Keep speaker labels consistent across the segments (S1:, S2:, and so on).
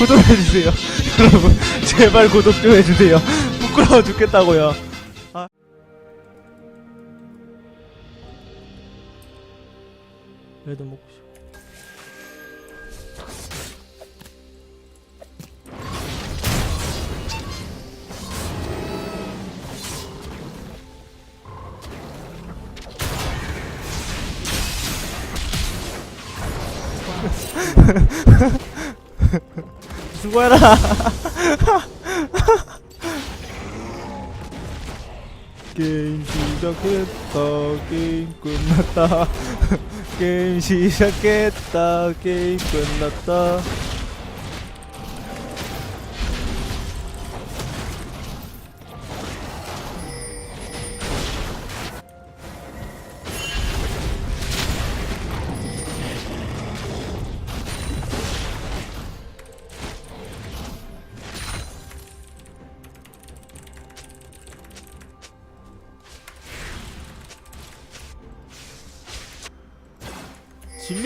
S1: 구독해주세요. 여러분, 제발 구독 좀 해주세요. 부끄러워 죽겠다고요. 아. 얘도 먹고 싶어. 수고해라. 게임 시작했다. 게임 끝났다. 게임 시작했다. 게임 끝났다.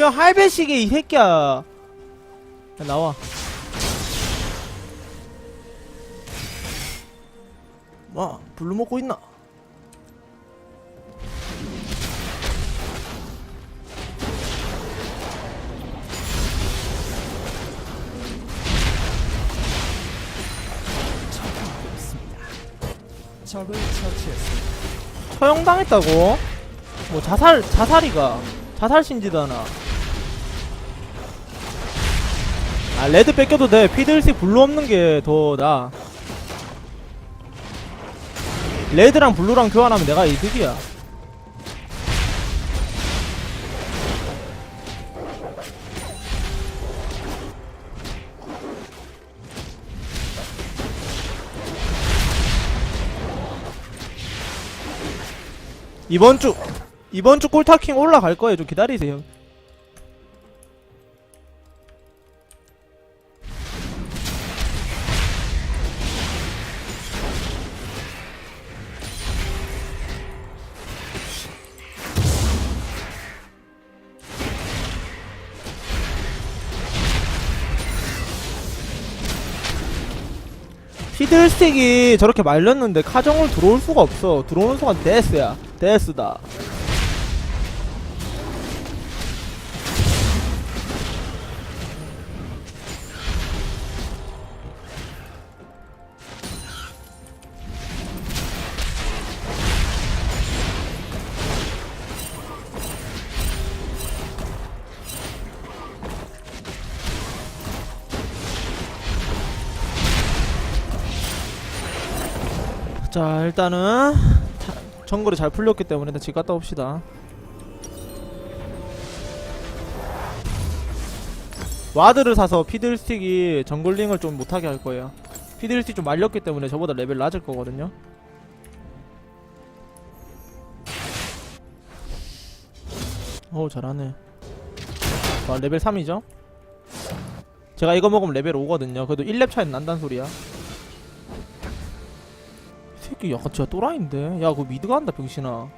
S1: 진명 할배시계 이 새끼야. 야, 나와. 뭐 블루 먹고 있나?
S2: 적을 처치했습니다.
S1: 처형당했다고? 뭐 자살 자살이가 자살 신지다나. 아 레드 뺏겨도 돼. 피들식 블루 없는 게 더 나. 레드랑 블루랑 교환하면 내가 이득이야. 이번 주 이번 주 꼴타킹 올라갈 거예요. 좀 기다리세요. 피들스틱이 저렇게 말렸는데 카정을 들어올 수가 없어. 들어오는 순간 데스야. 데스다. 자 일단은 타- 정글이 잘 풀렸기 때문에 일단 집 갔다 옵시다. 와드를 사서 피들스틱이 정글링을 좀 못하게 할 거예요. 피들스틱 좀 말렸기 때문에 저보다 레벨 낮을 거거든요. 오 잘하네. 와 레벨 3이죠? 제가 이거 먹으면 레벨 5거든요. 그래도 1렙 차이 난단 소리야. 이 새끼 약간 진짜 또라이인데? 야 그거 미드 간다 병신아.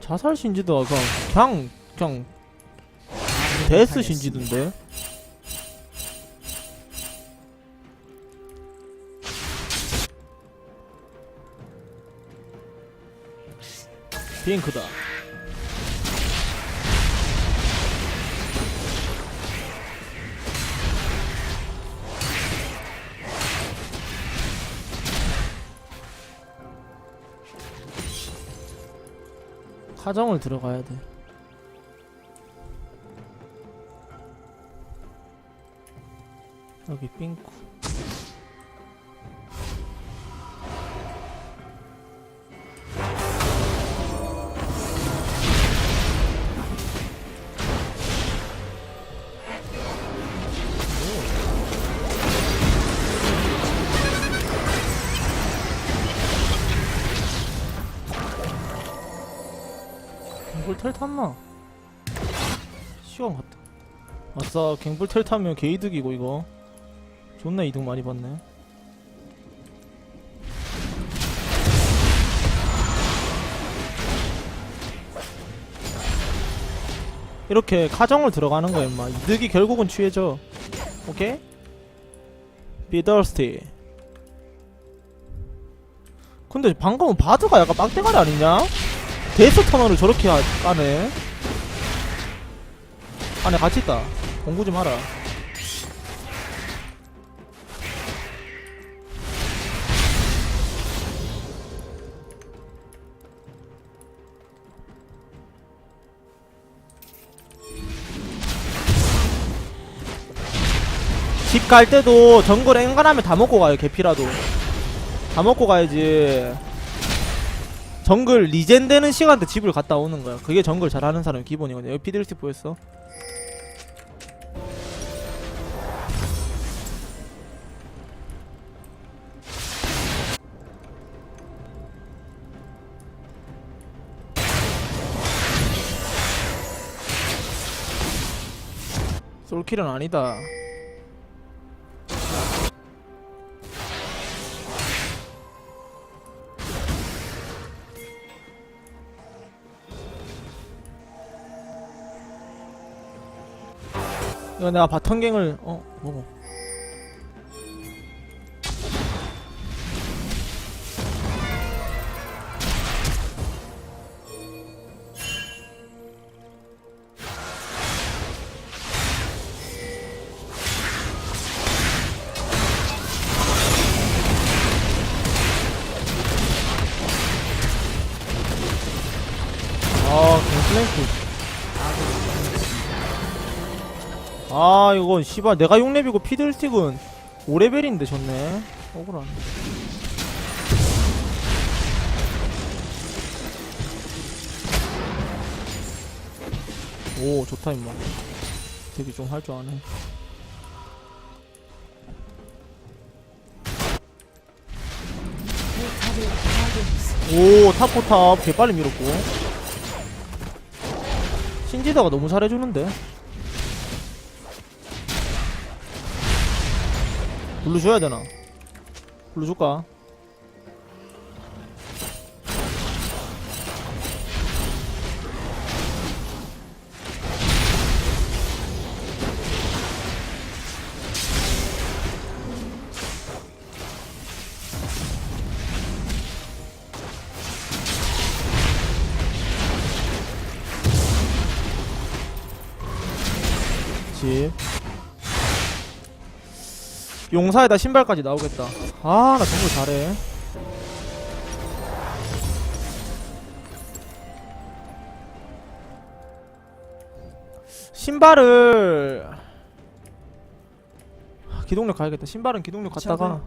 S1: 자살 신지도 그냥 그냥 그냥 데스 신지던데? 핑크다 카정을 들어가야 돼. 여기 삥쿠. 털 탔나? 시험 같다. 아싸, 갱불 털 타면 개이득이고, 이거. 존나 이득 많이 받네. 이렇게 카정을 들어가는 거야, 임마. 이득이 결국은 취해져. 오케이? 비더스티 근데 방금은 바드가 약간 빡대가리 아니냐? 데스 터널을 저렇게 하, 까네. 안에 같이 있다. 공구 좀 하라. 집 갈 때도 정글 앵간하면 다 먹고 가요 개피라도. 다 먹고 가야지 정글 리젠 되는 시간대 집을 갔다 오는 거야. 그게 정글 잘하는 사람 기본이거든. 여기 피들스틱 보였어? 솔킬은 아니다 이거 내가 바텀갱을 어 뭐고 이건 씨발 내가 6렙이고 피들스틱은 5레벨인데 좋네 억울하네. 오 좋다 임마. 되게 좀 할 줄 아네. 오 탑포탑. 개빨리 밀었고. 신지다가 너무 잘해주는데 블루 줘야 되나? 블루 줄까? 집 용사에다 신발까지 나오겠다. 아, 나 정글 잘해. 신발을 아, 기동력 가야겠다. 신발은 기동력 갔다가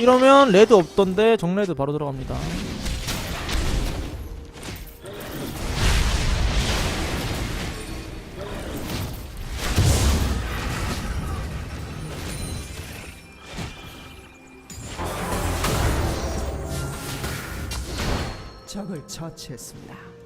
S1: 이러면 레드 없던데 정레드 바로 들어갑니다.
S2: 적을 처치했습니다.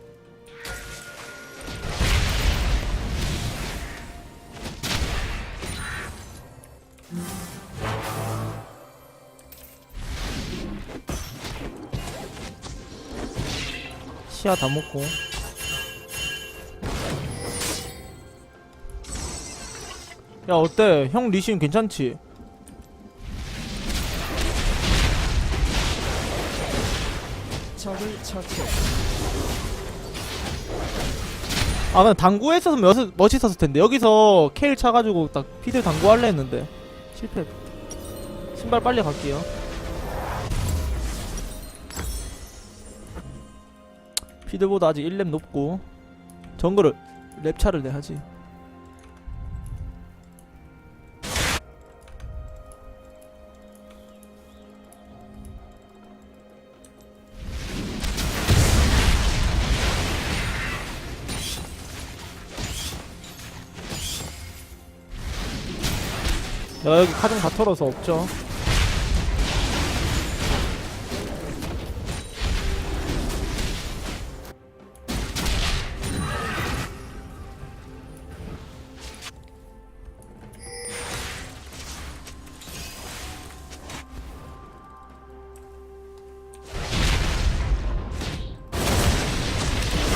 S1: 시야 다 먹고. 야 어때? 형 리신 괜찮지?
S2: 적을 처치했습니다.
S1: 아 근데 있어서 멋, 멋있었을 텐데 여기서 케일 차가지고 딱 피들 당구 할래 했는데 실패 신발 빨리 갈게요 피들보다 아직 1렙 높고 정글을 랩차를 내야지. 내가 여기 카정 다 털어서 없죠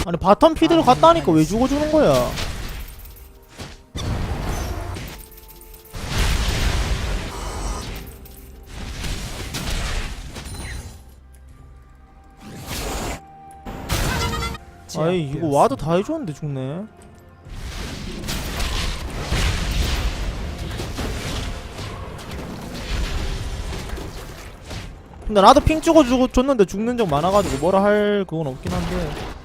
S1: 아니 바텀 피드를 갔다 하니까 왜 죽어주는 거야? 아이 이거 와도 다 해줬는데 죽네. 근데 나도 핑 찍어 주고 줬는데 죽는 적 많아가지고 뭐라 할 그건 없긴 한데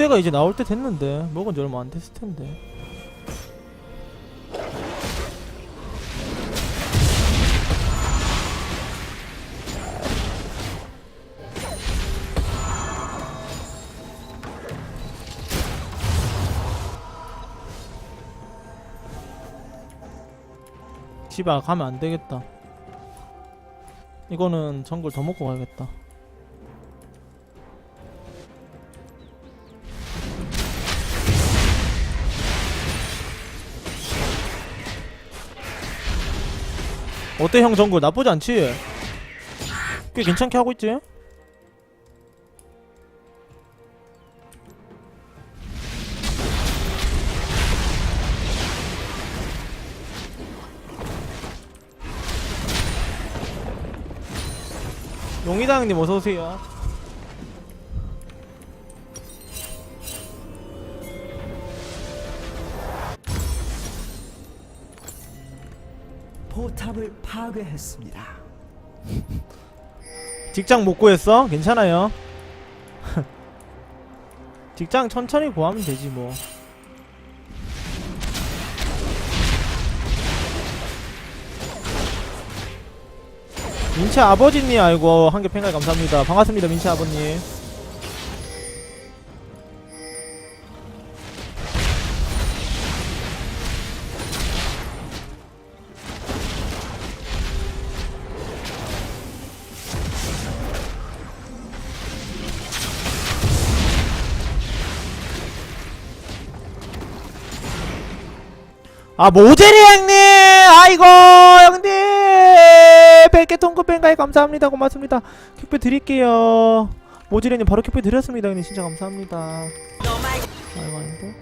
S1: 육대가 이제 나올 때 됐는데 먹은 지 얼마 안 됐을 텐데. 집에 가면 안 되겠다. 이거는 정글 더 먹고 가야겠다 어때 형 정글 나쁘지 않지? 꽤 괜찮게 하고 있지? 용이다형님 어서오세요
S2: 포탑을 파괴했습니다.
S1: 직장 못 구했어? 괜찮아요 직장 천천히 구하면 되지 뭐 민채 아버지님 아이고 한개 팬가이 감사합니다 반갑습니다 민채 아버님 아 모제리 형님! 아이고 형님! 100개 통크 팬가이 감사합니다. 고맙습니다. 킥배 드릴게요. 모제리 형님 바로 킥배 드렸습니다. 형님 진짜 감사합니다. 아이고 아닌데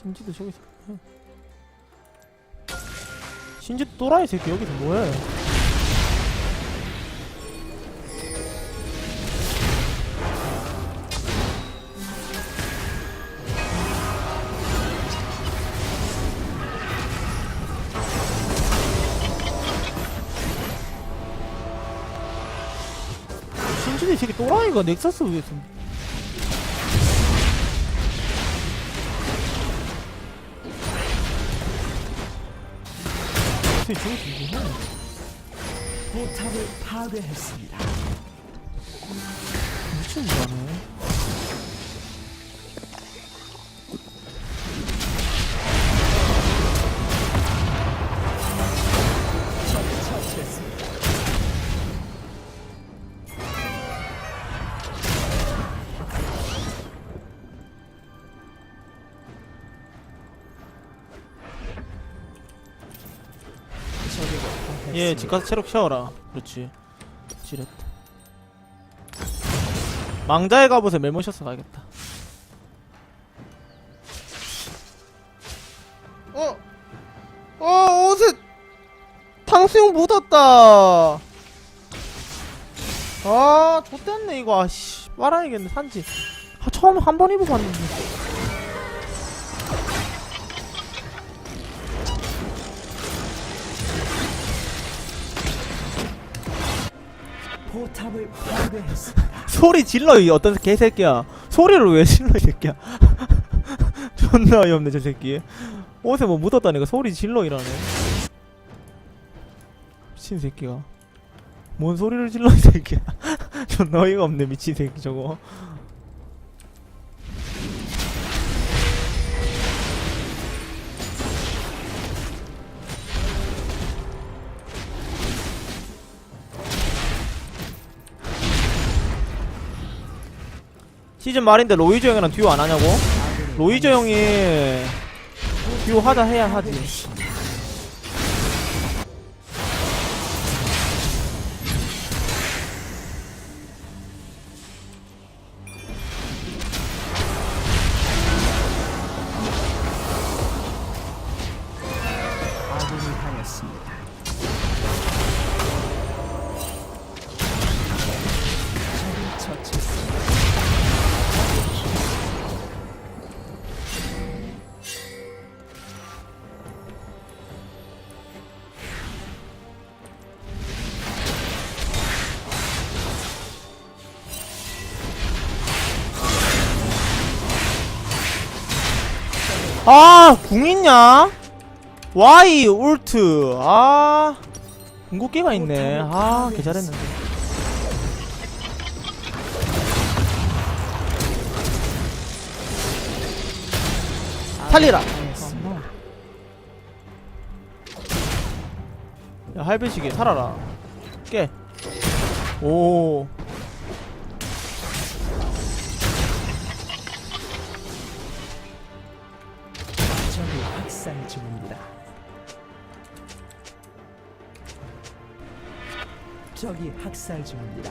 S1: 신지도 저기서 해. 신지도 또라이 새끼 여기서 뭐해 신지도 이 새끼 또라이가 넥서스 위에서 뭐해
S2: 포탑을 파괴했습니다.
S1: 거 아네 얘집 가서 체력 채워라 그렇지 지렸다 망자의 갑옷에 멜모셔스 가야겠다 어, 어, 옷에 탕수육 묻었다. 아, 좆됐네, 이거. 아, 씨. 빨아야겠네, 산지. 아, 처음에 한번 입어봤는데. 소리 질러, 이 어떤 개새끼야. 소리를 왜 질러, 이 새끼야. 존나 어이없네, 저 새끼. 옷에 뭐 묻었다니까 소리 질러 이러네. 미친 새끼가. 뭔 소리를 질러, 이 새끼야. 존나 어이가 없네, 미친 새끼 저거. 시즌 말인데 로이저 형이랑 듀오 안 하냐고? 로이저 형이 듀오 하자 해야 하지.
S2: 아,
S1: 궁 있냐? Y 울트. 아, 궁극기가 있네. 아, 개 잘했는데. 살리라. 야, 할배시계 살아라. 깨. 오.
S2: 적이 학살 중입니다.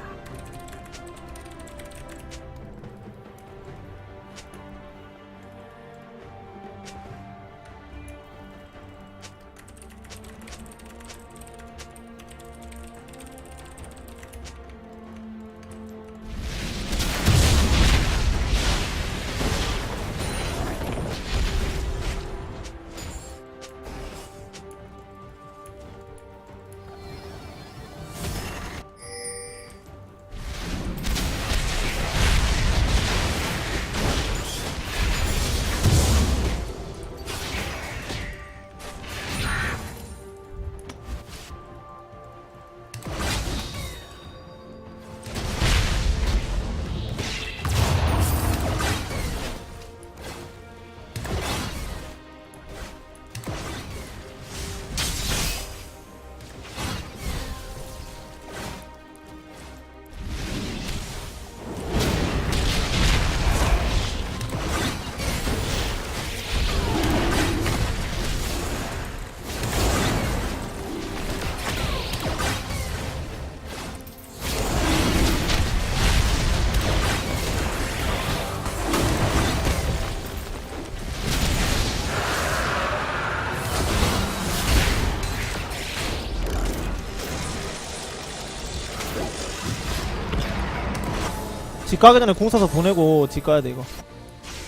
S1: 집 가기 전에 궁 써서 보내고 집 가야 돼, 이거.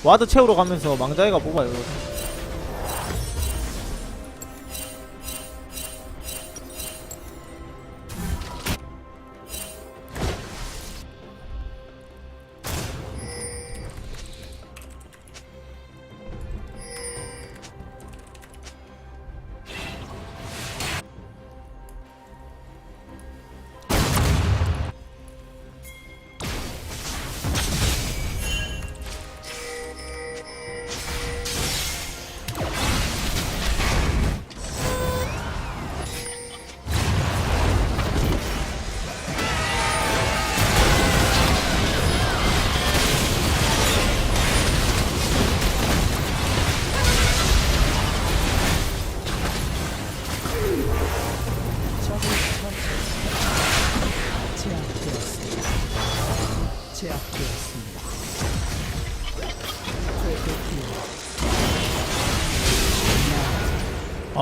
S1: 와드 채우러 가면서 망자이가 뽑아요, 이거.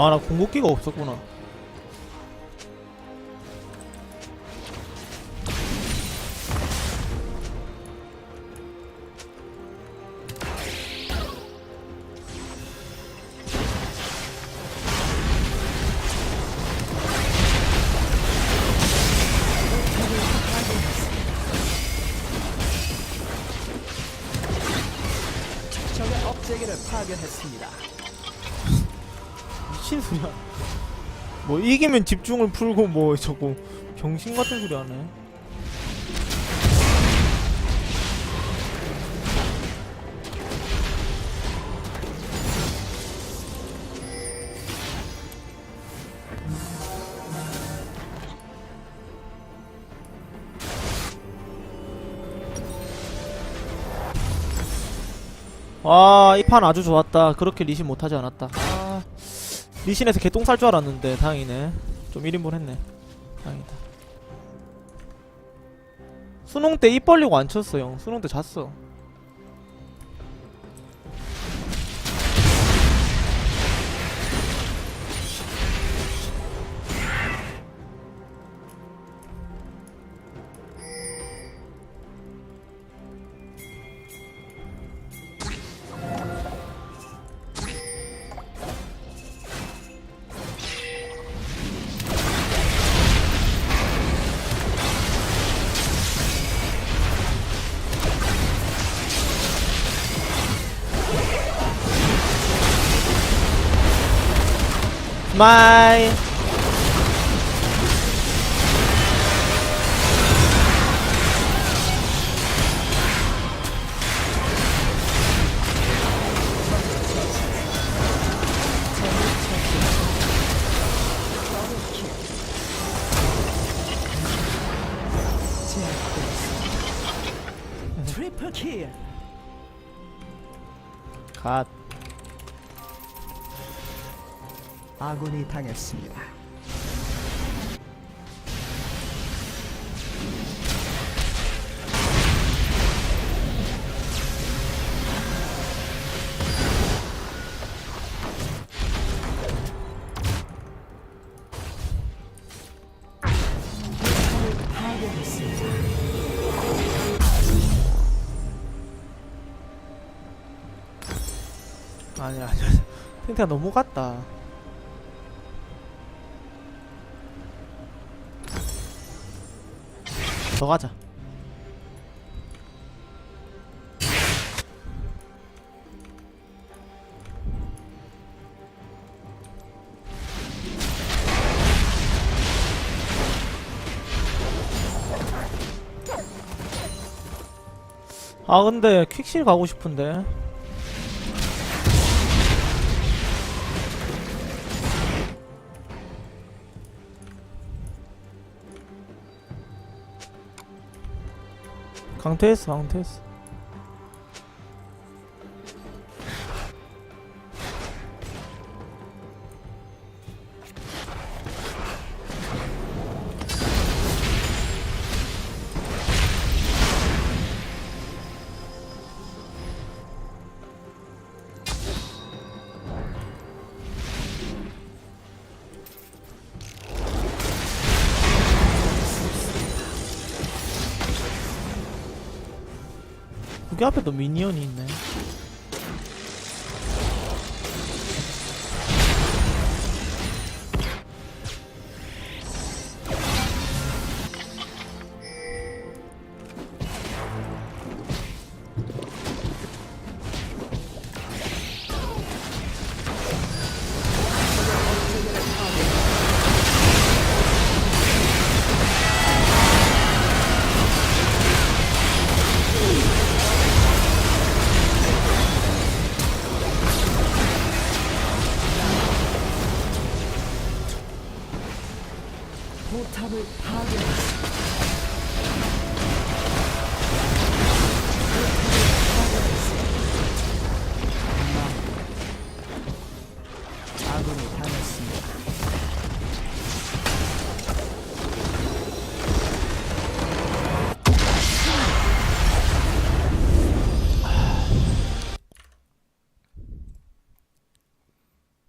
S1: 아나 궁극기가 없었구나 뭐 이기면 집중을 풀고 뭐 저거 병신 같은 소리 하네 와, 이판 아주 좋았다. 그렇게 리신 못하지 않았다. 아, 리신에서 개똥 쌀줄 알았는데, 다행이네. 좀 1인분 했네. 다행이다. 수능 때 입 벌리고 안 쳤어, 형. 수능 때 잤어. 마이. 갓.
S2: 아군이 당했습니다.
S1: 아니야, 아니야. 탱탱아 너무 갔다. 더 가자. 아 근데 퀵실 가고 싶은데 강퇴했어 강퇴했어 여기 앞에도 미니언이 있네
S2: 포탑을 당했습니다.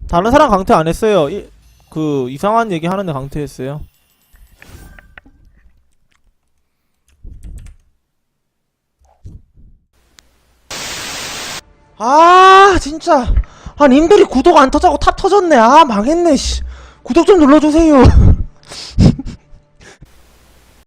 S3: 다른 사람 강퇴 안 했어요. 이, 그 이상한 얘기 하는데 강퇴했어요.
S1: 아 진짜. 아 님들이 구독 안 터자고 탑 터졌네. 아 망했네 씨. 구독 좀 눌러주세요